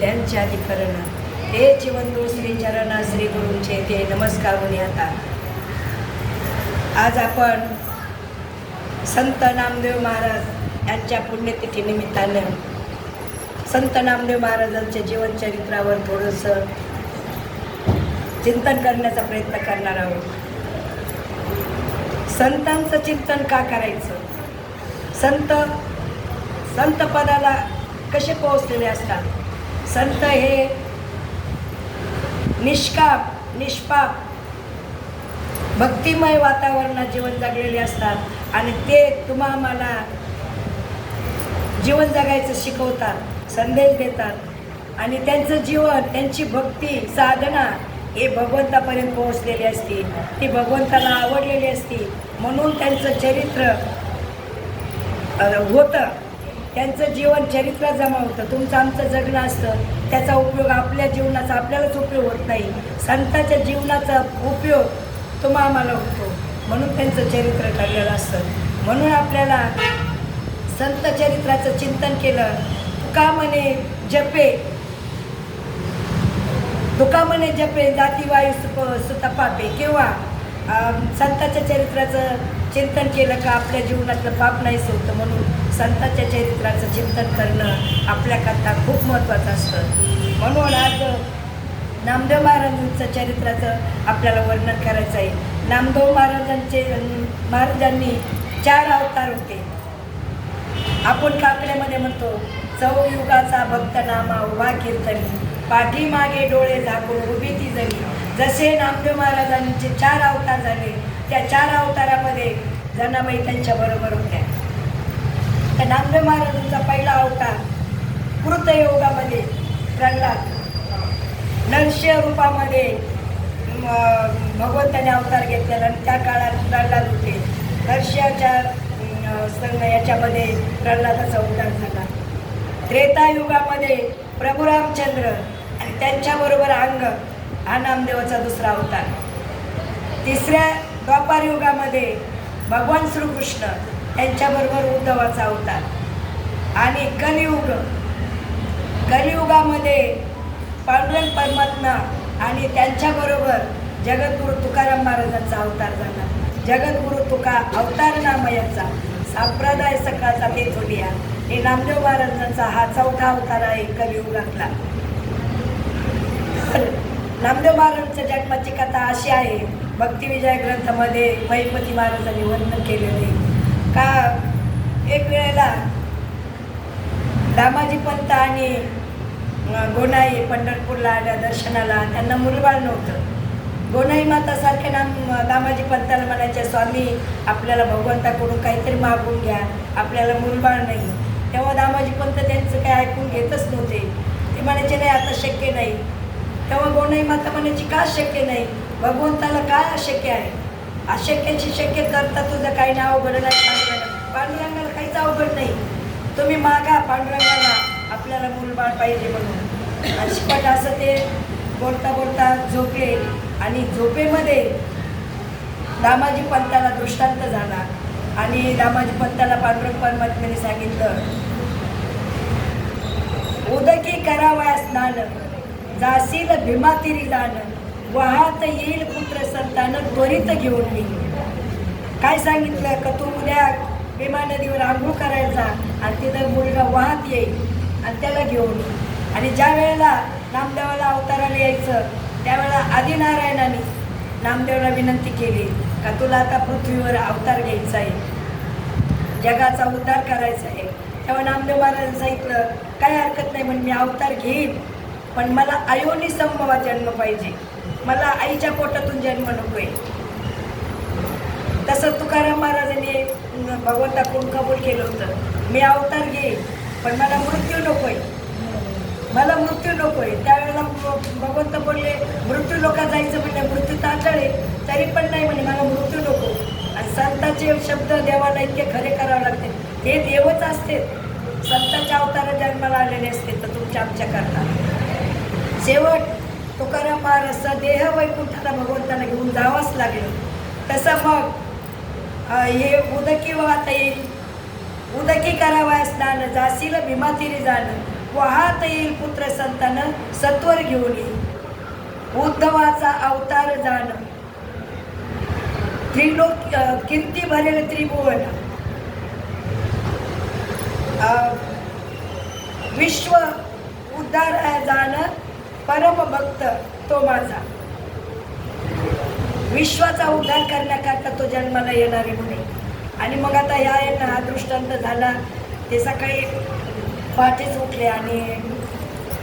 त्यांचे अधिकरण. ते जीवंदो श्री चरणा श्री गुरूंचे ते नमस्कार होणे आता. आज आपण संत नामदेव महाराज यांच्या पुण्यतिथी निमित्तानं संत नामदेव महाराजांच्या जीवनचरित्रावर थोडंसं चिंतन करण्याचा प्रयत्न करणार आहोत. संतांचं चिंतन का करायचं? संत संत पदाला कसे पोहोचलेले असतात? संत हे निष्काम निष्पाप भक्तिमय वातावरणात जीवन जगलेले असतात आणि ते तुम्हा मला जीवन जगायचं शिकवतात संदेश देतात. आणि त्यांचं जीवन त्यांची भक्ती साधना हे भगवंतापर्यंत पोहोचलेली असते. ती भगवंताला आवडलेली असती. म्हणून त्यांचं चरित्र होतं. त्यांचं जीवन चरित्र जमा होतं. तुमचं आमचं जगणं असतं. त्याचा उपयोग आपल्या जीवनाचा आपल्यालाच उपयोग होत नाही. संताच्या जीवनाचा उपयोग तुम्हा आम्हाला होतो. म्हणून त्यांचं चरित्र ठरलेलं असतं. म्हणून आपल्याला संत चरित्राचं चिंतन केलं. तुका म्हणे जपे. तुका म्हणे जपे. जातीवायू सुप सुतपापे किंवा संताच्या चरित्राचं चिंतन केलं का आपल्या जीवनातलं पाप नाहीच होतं म्हणून. संताच्या चरित्राचं चिंतन करणं आपल्याकरता खूप महत्त्वाचं असतं. म्हणून आज नामदेव महाराजांचं चरित्राचं आपल्याला वर्णन करायचं आहे. नामदेव महाराजांचे महाराजांनी चार अवतार होते. आपण काकड्यामध्ये म्हणतो चौयुगाचा भक्तनामा उभा कीर्तनी पाठीमागे डोळे झाकून उभी ती जणी जसे नामदेव महाराजांचे चार अवतार झाले त्या चार अवतारामध्ये जनाबाई त्यांच्याबरोबर होत्या. तर नामदेव महाराजांचा पहिला अवतार कृतयोगामध्ये प्रल्हाद नरसिंह रूपामध्ये भगवंताने अवतार घेतलेला आणि त्या काळात प्रल्हाद होते. नरसिंहाच्या संघ संग याच्यामध्ये प्रल्हादाचा अवतार झाला. त्रेतायुगामध्ये प्रभू रामचंद्र आणि त्यांच्याबरोबर अंग हा नामदेवाचा दुसरा अवतार. तिसऱ्या द्वापार युगामध्ये भगवान श्रीकृष्ण यांच्याबरोबर उद्धवाचा अवतार. आणि कलियुग कलियुगामध्ये पांडुरंग परमात्मा आणि त्यांच्याबरोबर जगद्गुरु तुकाराम महाराजांचा अवतार झाला. जगद्गुरु तुका अवतार नामयाचा संप्रदाय सकाळचा ते थोडिया हे नामदेव महाराजांचा हा चौथा अवतार आहे कलियुगातला. नामदेव महाराजांच्या जन्माची कथा अशी आहे. भक्तिविजय ग्रंथामध्ये महिपती महाराजांनी वर्णन केलेले. का एक वेळेला दामाजी पंत आणि अं, गोनाई पंढरपूरला आल्या दर्शनाला. त्यांना मुलबाळ नव्हतं. गोनाई मातासारखे नाम दामाजी पंताला म्हणायचे स्वामी आपल्याला भगवंताकडून काहीतरी मागून घ्या. आपल्याला मुलबाळ नाही. तेव्हा दामाजी पंत त्यांचं काही ऐकून घेतच नव्हते. ते म्हणायचे नाही आता शक्य नाही. तेव्हा गोनाई माता म्हणायची का शक्य नाही? भगवंताला काय अशक्य आहे? अशक्याची शक्य करता तुझं काही नाव अवघड नाही. पांडुरंगाला काहीच अवघड नाही. तुम्ही मागा पांडुरंगाला. आपल्याला मूलबाळ पाहिजे म्हणून. आणि शिपट असं ते बोलता बोलता झोपे आणि झोपेमध्ये दामाजी पंताला दृष्टांत झाला. आणि दामाजी पंताला पांडुरंग परमात्म्याने सांगितलं उदकी करावया स्नान जासील भीमातिरी दान वाहत येईल पुत्र संतान त्वरित घेऊन मी काय सांगितलं? का तू उद्या भीमा नदीवर आंघोळ करायचा आणि तिथं मुलगा वाहत येईल आणि त्याला घेऊन आणि ज्या वेळेला नामदेवाला अवताराला यायचं त्यावेळेला आदिनारायणाने नामदेवला विनंती केली का तुला आता पृथ्वीवर अवतार घ्यायचा आहे. जगाचा उद्धार करायचा आहे. तेव्हा नामदेव महाराजांनी सांगितलं काही हरकत नाही म्हणून मी अवतार घेईन. पण मला अयोनी संभवा जन्म पाहिजे. मला आईच्या पोटातून जन्म नकोय. तसं तुकाराम महाराजांनी भगवंताकडून कबूल केलं होतं? मी अवतार घेईन पण मला मृत्यू नकोय. मला मृत्यू नकोय. त्यावेळेला भ- भगवंत बोलले मृत्यू लोका जायचं म्हणजे मृत्यू तांदळे तरी पण नाही म्हणे मला मृत्यू नको. आणि संताचे शब्द देवाला इतके खरे करावे लागते. हे देवच असते. संताच्या अवतारा जन्माला आलेले असते तर तुमच्या आमच्या करता. शेवट तुकाराम महाराज देह वैकुंठाला भगवंताला घेऊन जावंच लागेल. तसं मग हे उदकी वाहता येईल उदकी करावा स्नान जासील भीमातिरी जाणं वाहत येईल पुत्र संतान सत्वर घेऊन येईल उद्धवाचा अवतार जाणं त्रिलोक कीर्ती भरेल त्रिभुवन विश्व उद्धार जाणं परम भक्त तो माझा विश्वाचा उद्धार करण्याकरता तो जन्माला येणार आहे म्हणे. आणि मग आता ह्या यांना हा दृष्टांत झाला. ते सकाळी पहाटेच उठले आणि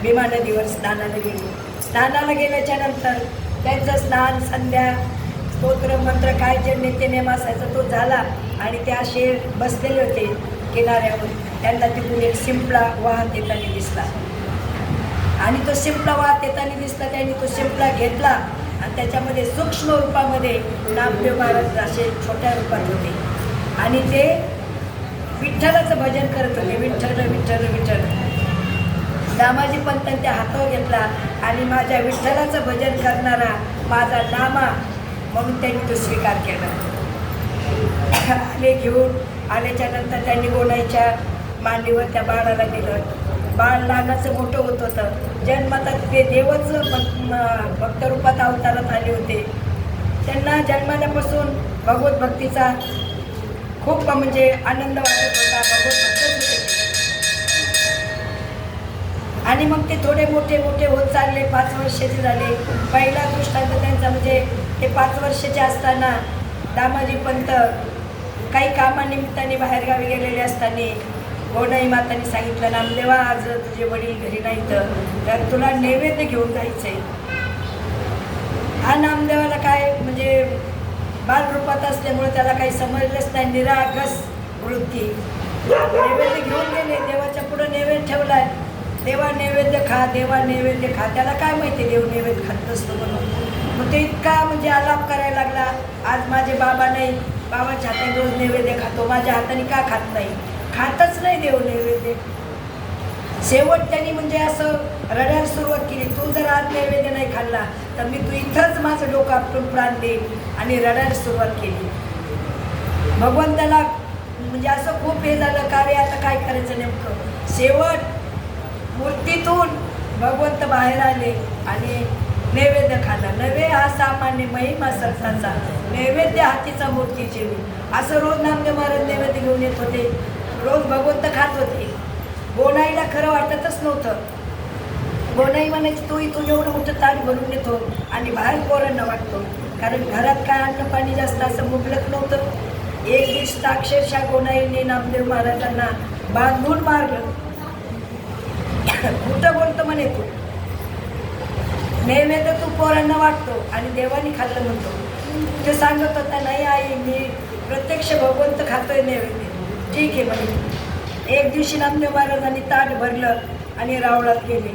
भीमा नदीवर स्नानाला गेले. स्नानाला गेल्याच्यानंतर त्यांचं स्नान संध्या स्तोत्र मंत्र काय जे नित्यनेम असायचा तो झाला. आणि ते असे बसलेले होते किनाऱ्यावर. त्यांना तिथून एक सिंपला वाहत येताना दिसला. आणि तो सिंपला वाहत येताना दिसला त्यांनी तो सिंपला घेतला. त्याच्यामध्ये सूक्ष्म रूपामध्ये नामदेव महाराज असे छोट्या रूपात होते. आणि ते विठ्ठलाचं भजन करत होते. विठ्ठल विठ्ठल विठ्ठल. दामाजी पंतांनी त्या हातावर घेतला आणि माझ्या विठ्ठलाचं भजन करणारा माझा नामा म्हणून त्यांनी तो स्वीकार केला. आले घेऊन आल्याच्यानंतर त्यांनी गोडाईच्या मांडीवर त्या बाळाला दिलं बाळ लहानाचं मोठं होत होतं. जन्मतात ते देवच भक्त रूपात भक्तरूपात अवतारात आले होते. त्यांना जन्माल्यापासून भगवत भक्तीचा खूप म्हणजे आनंद वाटत होता. भगवत भक्तच होते आणि मग ते थोडे मोठे मोठे होत चालले. पाच वर्षाचे झाले. पहिला दृष्टांत त्यांचा म्हणजे ते पाच वर्षाचे असताना दामाजी पंत काही कामानिमित्ताने बाहेरगावी गेलेले असताना हो, गोडाई माताने सांगितलं नामदेवा आज तुझे वडील घरी नाहीत तर तुला नैवेद्य घेऊन जायचंय. हा नामदेवाला काय म्हणजे बालरूपात असल्यामुळे त्याला काही समजलंच नाही निरागस वृत्ती. नैवेद्य घेऊन गेले देवाच्या पुढे नैवेद्य ठेवलाय. देवा नैवेद्य खा देवा नैवेद्य खा. त्याला काय माहिती देव नैवेद्य खात नसतो म्हणून. मग ते इतका म्हणजे आलाप करायला लागला आज माझे बाबा नाही बाबाच्या हाताने रोज नैवेद्य खातो माझ्या हाताने का खात नाही? खातच नाही देव नैवेद्य शेवट त्यांनी म्हणजे असं रडायला सुरुवात केली. तू जर आज नैवेद्य नाही खाल्ला तर मी तू इथंच माझं डोकं आपटून प्राण देईन आणि रडायला सुरुवात केली. भगवंताला म्हणजे असं खूप हे झालं का रे आता काय करायचं नेमकं? शेवट मूर्तीतून भगवंत बाहेर आले आणि नैवेद्य खाल्ला. नवे हा सामान्य महिमा सरसाचा नैवेद्य हातीचा मूर्तीचे असं रोज नामदेव महाराज नैवेद्य घेऊन येत होते. रोज भगवंत खात होते. गोनाईला खरं वाटतच नव्हतं. गोनाई म्हणायची तू इथून एवढं मोठं ताट भरून येतो आणि बाहेर पोरांना वाटतो. कारण घरात काय अन्न पाणी जास्त असं मुबलक नव्हतं. एक दिवस अक्षरशः गोनाईने नामदेव महाराजांना बांधून मारलं. कुठं बोलतो म्हणे तू. तर तू पोरांना वाटतो आणि देवानी खाल्लं म्हणतो. ते सांगत होता नाही आई मी प्रत्यक्ष भगवंत खातोय नैवेद्य ठीक आहे म्हणे. एक दिवशी नामदेव महाराजांनी ताट भरलं आणि रावळात गेले.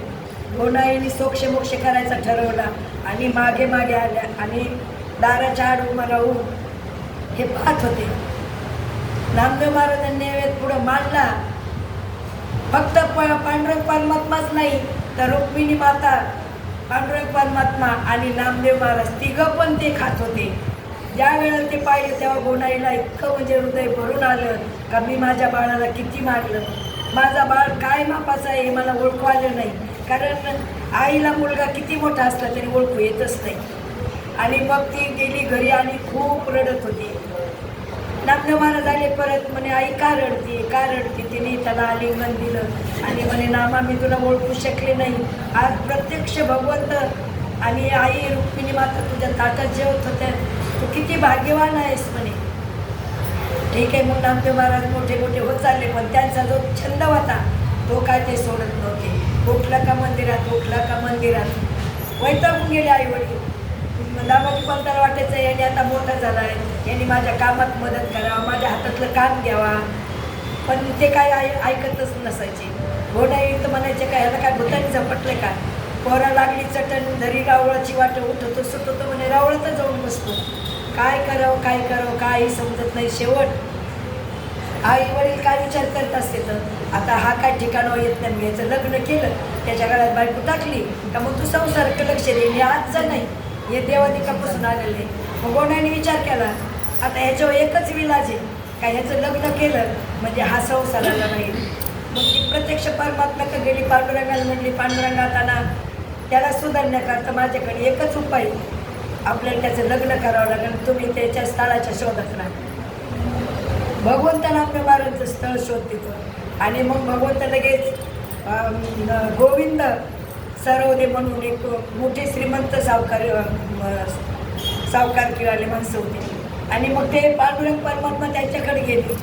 गोनाईने सोक्ष मोक्ष करायचा ठरवला आणि मागे मागे आल्या आणि दाराच्या आड उभा राहून हे पाहत होते. नामदेव महाराजांनी नैवेद्य पुढं मांडला. फक्त प पांडुरंग परमात्माच नाही तर रुक्मिणी माता पांडुरंग परमात्मा आणि नामदेव महाराज तिघं पण ते खात होते. ज्या वेळेला ते पाहिलं तेव्हा गोणाईला इतकं म्हणजे हृदय भरून आलं का मी माझ्या बाळाला किती मारलं? माझा बाळ काय मापाचा आहे हे मला ओळखू आलं नाही. कारण आईला मुलगा किती मोठा असला तरी ओळखू येतच नाही. आणि मग ती गेली घरी आणि खूप रडत होती. नामदेव झाले परत म्हणे आई का रडते? का रडते? तिने त्याला आलिंगन दिलं आणि म्हणे नामा मी तुला ओळखू शकले नाही. आज प्रत्यक्ष भगवंत आणि आई रुक्मिणी माता तुझ्या ताटात जेवत होत्या. तू किती भाग्यवान आहेस म्हणे. ठीक आहे मग आमचे महाराज मोठे मोठे होत चालले पण त्यांचा जो छंद होता तो काय ते सोडत नव्हते. उठला का मंदिरात उठला का मंदिरात. वैतागून गेले आई वडील दामाजी पंताला वाटायचं याने आता मोठा झाला आहे. यांनी माझ्या कामात मदत करावा माझ्या हातातलं काम घ्यावा. पण ते काय ऐ ऐकतच नसायचे. हो घोडाई तर म्हणायचे काय ह्याला काय भूतानी झपटलं का? पोरा लागली चटण धरी रावळाची वाट उठवतो सुटवतो म्हणे रावळातच जाऊन बसतो. काय करावं काय करावं काही समजत नाही शेवट. आई वडील काय विचार करत असते तर? आता हा काय ठिकाणावर येत नाही मी याचं लग्न केलं त्याच्या घरात बायको टाकली का मग तू संसाराकडे लक्ष दे हे आजचं नाही. हे देवादिकापासून आलेलं आहे मग कोणाने विचार केला आता ह्याच्यावर एकच विलाज आहे. का ह्याचं लग्न केलं म्हणजे हा संसाराला नाही. मग ती प्रत्यक्ष परमात्म्याकडे गेली पांडुरंगाला म्हणली पांडुरंगाताना त्याला सुधारण्याकरता माझ्याकडे एकच उपाय आपल्याला त्याचं लग्न करावं लागेल. तुम्ही त्याच्या स्थळाच्या शोधात राहा भगवंताला आपल्या महाराजचं स्थळ शोध तिथं. आणि मग भगवंत लगेच गोविंद सरोदे म्हणून एक मोठे श्रीमंत सावकार सावकार किराले माणसं होते. आणि मग ते पांडुरंग परमात्मा त्यांच्याकडे गेले.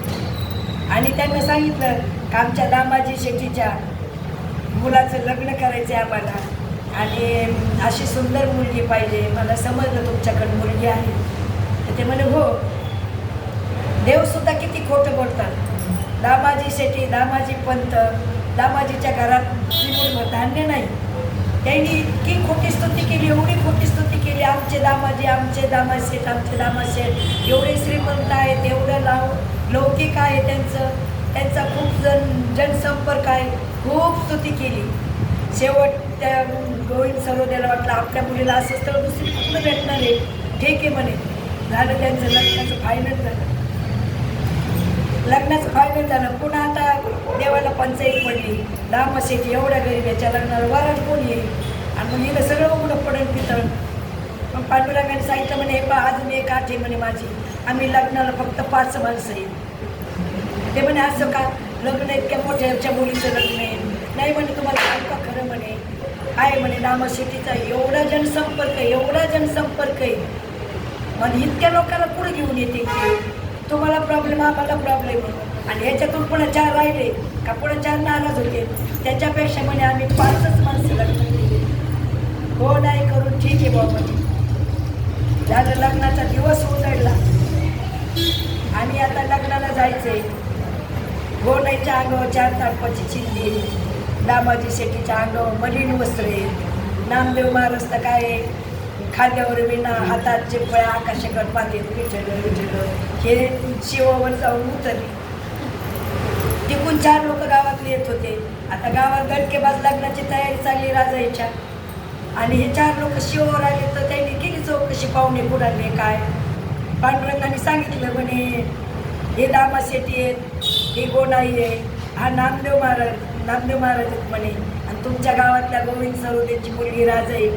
आणि त्यांना सांगितलं का आमच्या दामाजी शेट्टीच्या मुलाचं लग्न करायचं आहे आम्हाला. आणि अशी सुंदर मुलगी पाहिजे. मला समजलं तुमच्याकडे मुलगी आहे. तर ते म्हणे हो. देवसुद्धा किती खोटं बोलतात. दामाजी शेट्टी दामाजी पंत दामाजीच्या घरात निमुळभर धान्य नाही. त्यांनी इतकी खोटी स्तुती केली एवढी खोटी स्तुती केली आमचे दामाजी आमचे दामाशेठ आमचे दामाशेठ एवढे श्रीमंत आहेत एवढं लाव लौकिक आहे त्यांचं. त्यांचा खूप जन जनसंपर्क आहे. खूप स्तुती केली. शेवट त्या गोविंद सरोद्याला वाटलं आपल्या मुलीला असं स्थळ दुसरी कुठलं भेटणार आहे? ठीक आहे म्हणे. झालं त्यांचं लग्नाचं फायनल झालं. लग्नाचं फायनल झालं. पुन्हा आता देवाला पंचायत पडली. दामशेठी एवढ्या गरीबाच्या लग्नाला वरण कोण येईल? आणि मग हिला सगळं उघडं पडेल तिथं. मग पांडुरंगाने सांगितलं म्हणे हे पा अजून एक आठ आहे म्हणे माझी. आम्ही लग्नाला फक्त पाच माणसं येईल ते म्हणे असं का? लग्न इतक्या मोठ्याच्या मुलीचं लग्न आहे. नाही म्हणे तुम्हाला सांगू का खरं म्हणे? आहे म्हणे नामशेटीचा एवढा जनसंपर्क आहे एवढा जनसंपर्क आहे. मग इतक्या लोकांना पुढे घेऊन येते की? तुम्हाला प्रॉब्लेम आम्हाला प्रॉब्लेम आहे. आणि ह्याच्यातून पुन्हा चार राहिले का पुढे चार नाराज होते. त्याच्यापेक्षा म्हणे आम्ही पाचच माणसं लग्न केली. हो नाही करून ठीक आहे बाबा. झालं लग्नाचा दिवस उजळला आणि आता लग्नाला जायचंय. गोडाईच्या नाही चार ताडपाची चिंधी दामाजी शेट्टीच्या अंगावर मलिन वस्त्रे नामदेव महाराज तर काय खांद्यावर विना हातात चिपळ्या आकाशाकडे पाते विठल विठल हे शिवावर जाऊन उतरले. तिकून चार लोक गावातले येत होते. आता गावात गटकेबाज लग्नाची तयारी चालली राजाईच्या. आणि हे चार लोक शिवावर आले तर त्यांनी केली चौकशी पाहुणे पुढाले काय? पांडुरंगाने सांगितलं म्हणे हे दामा शेटी आहेत हे गोणाई आहे हा नामदेव महाराज नामदेव महाराज म्हणे आणि तुमच्या गावातल्या गोविंद सरोदेची मुलगी राजा आहे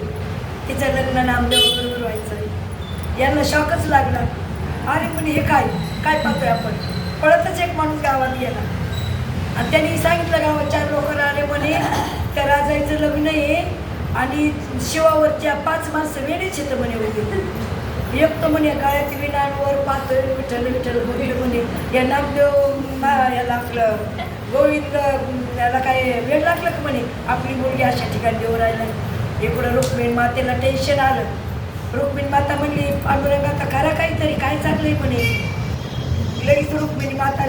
तिचं लग्न नामदेव बरोबर व्हायचं आहे. यांना शॉकच लागला. अरे म्हणे हे काय? काय पाहतोय आपण? पळतच एक माणूस गावात गेला. आणि त्यांनी सांगितलं गावात चार लोक आले म्हणे त्या राजाईचं लग्न आहे आणि शिवावरच्या पाच माणसं वेळेच येतं म्हणे होते एक तर म्हणे गाळ्यात विनांवर पातळ विठ्ठल विठ्ठल बघितलं म्हणे. या नामदेव याला आपलं गोविंद त्याला काय वेळ लागलं का म्हणे? आपली मुलगी अशा ठिकाणी देऊ राहिला. इकडं रुक्मिणी मातेला टेन्शन आलं. रुक्मिणी माता म्हणली पांडुरंग आता करा काहीतरी काय चाललंय म्हणे? लगेच रुक्मिणी माता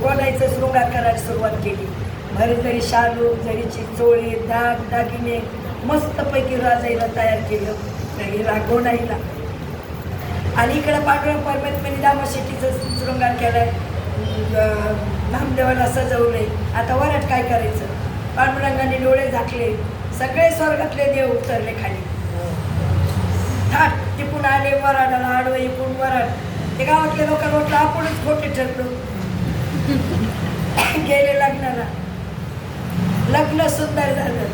बोलायचं शृंगार करायला सुरुवात केली. भरतरी शालू जरीची चोळी दाग दागिने मस्तपैकी राजाईला तयार केलं. तरी गोडाईला आणि इकडं पांडुरंग परमेत्माने दामाशेट्टीचं शृंगार केलाय. नामदेवाला सजवले आता वरात काय करायचं? पांडुरंगाने डोळे झाकले. सगळे स्वर्गातले देव उतरले खाली. थाट तिकून आले वराडाला आडवं इकून वराड. ते गावातले लोकांना वाटलं आपणच खोटे ठरलो. गेले लग्नाला. लग्न सुंदर झालं.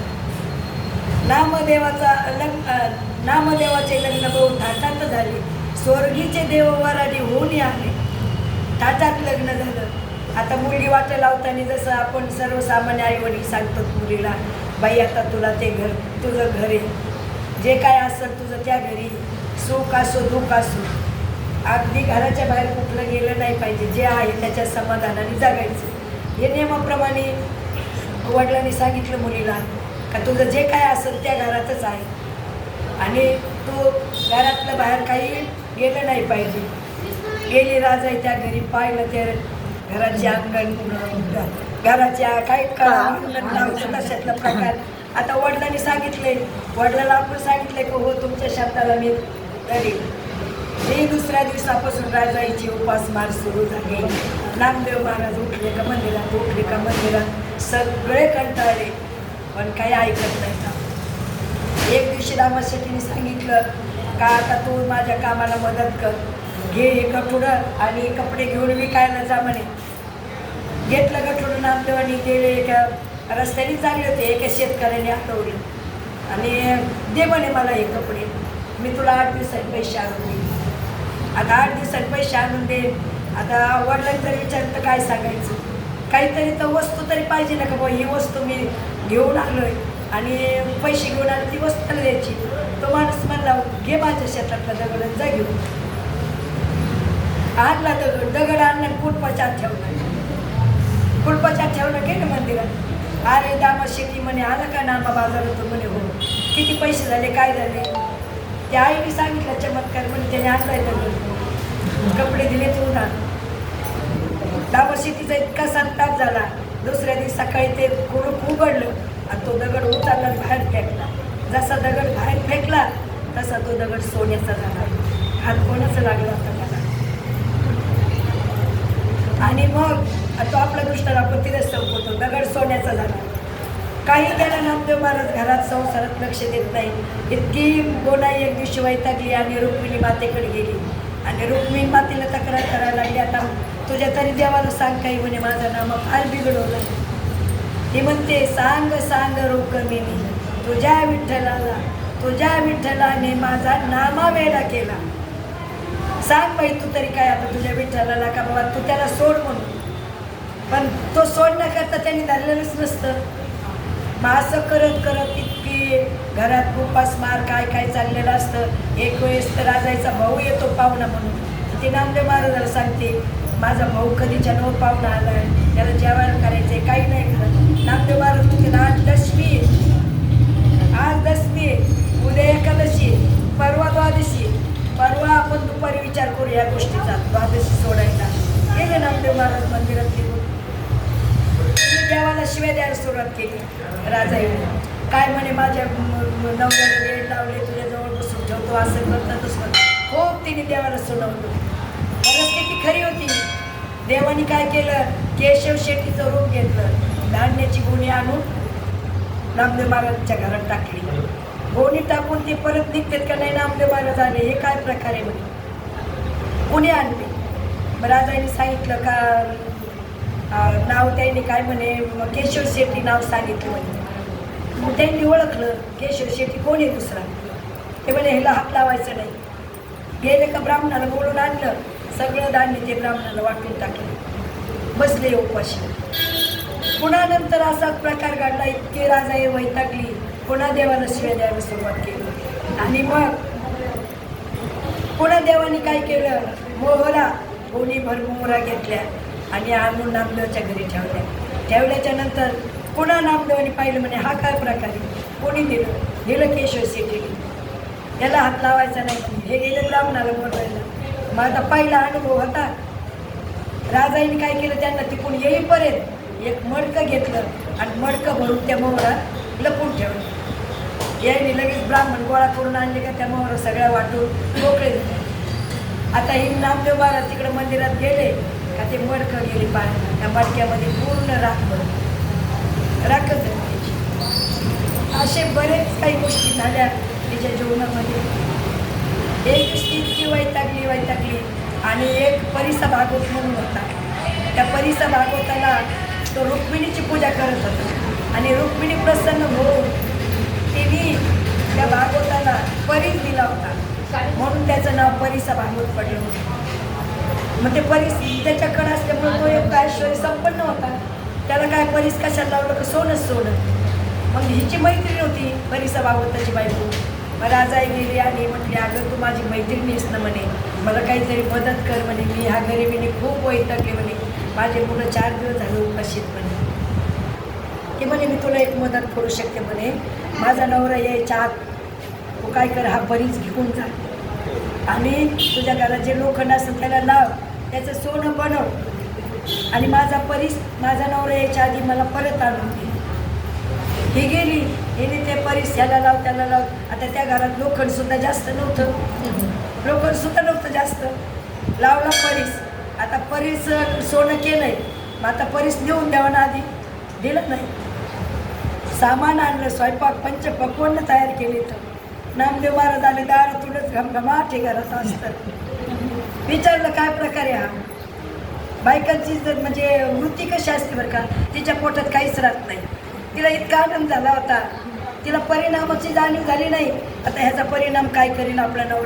नामदेवाचा लग्न नामदेवाचे लग्न बहु थाटात झाले. स्वर्गीचे देव वराडी होऊन आले. थाटात लग्न झालं. आता मुलगी वाट लावताना जसं आपण सर्वसामान्य आईवडील सांगतात मुलीला बाई आता तुला ते घर तुझं घर आहे. जे काय असेल तुझं त्या घरी. सुख असो दुःख असो. अगदी घराच्या बाहेर कुठलं गेलं नाही पाहिजे. जे आहे त्याच्या समाधानाने जगायचं. हे नियमाप्रमाणे वडिलांनी सांगितलं मुलीला का तुझं जे काय असेल त्या घरातच आहे. आणि तू घरातलं बाहेर काही गेलं नाही पाहिजे. गेली राजा त्या घरी पाहिलं ते घराचे अंगण घराच्या लावलं तशातला प्रकार. आता वडिलांनी सांगितले वडिलाला आपण सांगितले की हो तुमच्या शब्दाला मी करीन मी दुसऱ्या दिवसापासून राजाईची उपासमार सुरू झाली. नामदेव महाराज उठले का मंदिरात उठले का मंदिरात? सगळे कंटाळले पण काही ऐकत नाही का? एक दिवशी रामाशेट्टीने सांगितलं का आता तू माझ्या कामाला मदत कर. घे हे कठोडं आणि कपडे घेऊन विकायला जा म्हणे. घेतलं का बरोबर नामदेवानी गेले एका रस्त्याने चालले होते एका शेतकऱ्याने आठवलं आणि दे म्हणे मला हे कपडे. मी तुला आठ दिवसात पैसे आणून देईन. आता आठ दिवसात पैसे आणून दे आता वडिलांनी तरी विचारलं तर काय सांगायचं? काहीतरी तर वस्तू तरी पाहिजे ना का बुवा ही वस्तू मी घेऊन आलोय. आणि पैसे घेऊन आलो ती वस्तू द्यायची. तो माणूस म्हणला घे माझ्या शेतातला दगड जा घेऊन. आणला दगड दगड आणला कुटपचात कुटपाच्या आत ठेवला कुटपाच्या गेलं मंदिरात? अरे दामा शेती म्हणे आला का नामा बाजारातून म्हणे हो. किती पैसे झाले काय झाले? त्या आईने सांगितलं चमत्कार म्हणे त्याने आणलाय दगड. कपडे दिले तू ना दामा शेतीचा इतका संताप झाला. दुसऱ्या दिवस सकाळी ते कुलूप उघडलं आणि तो दगड उचलला बाहेर फेकला. जसा दगड बाहेर फेकला तसा तो दगड सोन्याचा झाला. हात कोणाचा लागला होता आणि मग तो आपल्या दृष्टाला आपण संपवतो. दगड सोन्याचा झाला. काही त्याला नामदेव महाराज घरात संसारात लक्ष देत नाही. इतकी गोनाई एक दिवशी वैतागली आणि रुक्मिणी मातेकडे गेली. आणि रुक्मिणी मातेला तक्रार करायला लागली आता तुझ्या तरी देवाला सांग काही म्हणे माझं नाम फार बिघडवलं ती म्हणते सांग सांग रुक्मिणी तुझ्या विठ्ठलाला तुझ्या विठ्ठलाने माझा नामा वेडा केला. सांग बाई तू तरी काय आता तुझ्या विठ्ठलाला का बाबा तू त्याला सोड म्हणून. पण तो सोडण्याकरता त्यांनी धरलेलंच नसतं. मग असं करत करत इतकी घरात उपासमार काय काय चाललेलं असतं. एक वेळेस तर राजायचा भाऊ येतो पाहुणा म्हणून. ती ते नामदेव महाराजाला सांगते माझा भाऊ कधीच्या नऊ पाहुणा आलाय. त्याला जेवण करायचंय काही नाही करत. नामदेव महाराज तुझे आज दशमी आज दशमी उद्या एकादशी परवा द्वादशी परवा आपण दुपारी विचार करू या गोष्टीचा. द्वादशी सोडायला गेले नामदेव महाराज मंदिरात गेलो. देवाला शिव्या द्यायला सुरुवात केली. राजा येऊन. काय म्हणे माझ्या नवऱ्याला वेळ लावले तुझ्याजवळ बसून ठेवतो असं करता तसं खूप तिने देवाला सुनावलं. परिस्थिती खरी होती. देवाने काय केलं? केशव शेट्टीचं रूप घेतलं. धान्याची गुणी आणून नामदेव महाराजच्या घरात टाकली. गोणी टाकून ते परत निघतात का नाही नामदेव महाराज आले हे काय प्रकारे म्हणे? कुणी आणले? मग राजाने सांगितलं का नाव त्यांनी काय म्हणे मग केशव शेट्टी नाव सांगितलं म्हणे. मग त्यांनी ओळखलं केशव शेट्टी कोण आहे दुसरा? ते म्हणे ह्याला हात लावायचं नाही. गेले का ब्राह्मणाला बोलून आणलं सगळं धान्य ते ब्राह्मणाला वाटून टाकलं. बसले उपाशी पुन्हा नंतर असाच प्रकार घडला इतके राजा हे वैतागली. पुन्हा देवाला शिव्या द्यायला सुरुवात केली. आणि मग पुन्हा देवाने काय केलं? मोहरा कोणी भर घेतल्या आणि आणून नामदेवाच्या घरी ठेवल्या. ठेवल्याच्या नंतर पुन्हा नामदेवाने पाहिलं म्हणे हा काय प्रकार आहे? कोणी दिलं? दिलं केशव शेट्टीने त्याला हात लावायचा नाही. हे गेलं ब्राह्मणाला बोलवायला. मग आता पहिला अनुभव होता. राजाईने काय केलं? त्यांना तिकून येईपर्यंत एक मडकं घेतलं आणि मडकं भरून त्या मोहरात लपून यांनी लगेच ब्राह्मण गोळा करून आणले का त्या सगळ्या वाटून मोकळे आता ही नामदेव महाराज तिकडे मंदिरात गेले का ते मडकं गेले पाण्यात त्या मडक्यामध्ये पूर्ण राख राखत झाली असे बरेच काही गोष्टी झाल्या तिच्या जीवनामध्ये. एक दिवशी इतकी वैतागली वैतागली आणि एक परिसा भागवत म्हणून होता. त्या परिसा भागवताला तो रुक्मिणीची पूजा करत होता आणि रुक्मिणी प्रसन्न होऊन तिने त्या भागवताला परीस दिला होता. म्हणून त्याचं नाव परीसा भागवत पडलं होतं. मग ते परीस त्याच्याकडे असल्यामुळे तो एक ऐश्वर संपन्न होता. त्याला काय परीस कशाला लावलं का सोनंच सोनं मग हिची मैत्रीण होती परीसा भागवताची बायको. मग राजाई गेली आणि म्हटली अगं तू माझी मैत्रिणीस ना म्हणे. मला काहीतरी मदत कर म्हणे. मी ह्या गरिबीने खूप वैतागले म्हणे. माझे मुलं चार दिवस झाले उपाशीत म्हणे. की म्हणे मी तुला एक मदत करू शकते म्हणे. माझा नवरा यायच्या आत तू काय कर हा बरीच घेऊन जा. आणि तुझ्या घरात जे लोखंड असेल त्याला लाव त्याचं सोनं बनव. आणि माझा परीस माझा नवरा यायच्या आधी मला परत आणून दे. ही गेली हिने ते परीस ह्याला लाव त्याला लाव. आता त्या घरात लोखंडसुद्धा जास्त नव्हतं. लोखंडसुद्धा नव्हतं जास्त. लावला परीस. आता परीस सोनं केलंय. मग आता परीस नेऊन द्यावा ना आधी. दिलं नाही. सामान आणलं स्वयंपाक पंच पक्वान्न तयार केले तर नामदेव महाराज आले दारातूनच घमघमाट हे घरात असतं विचारलं काय प्रकारे हा? बायकांची जर म्हणजे वृत्ती कशी असते बरं का तिच्या पोटात काहीच राहत नाही. तिला इतका आनंद झाला होता. तिला परिणामाची जाणीव झाली नाही. आता ह्याचा परिणाम काय करीन आपला नवरा?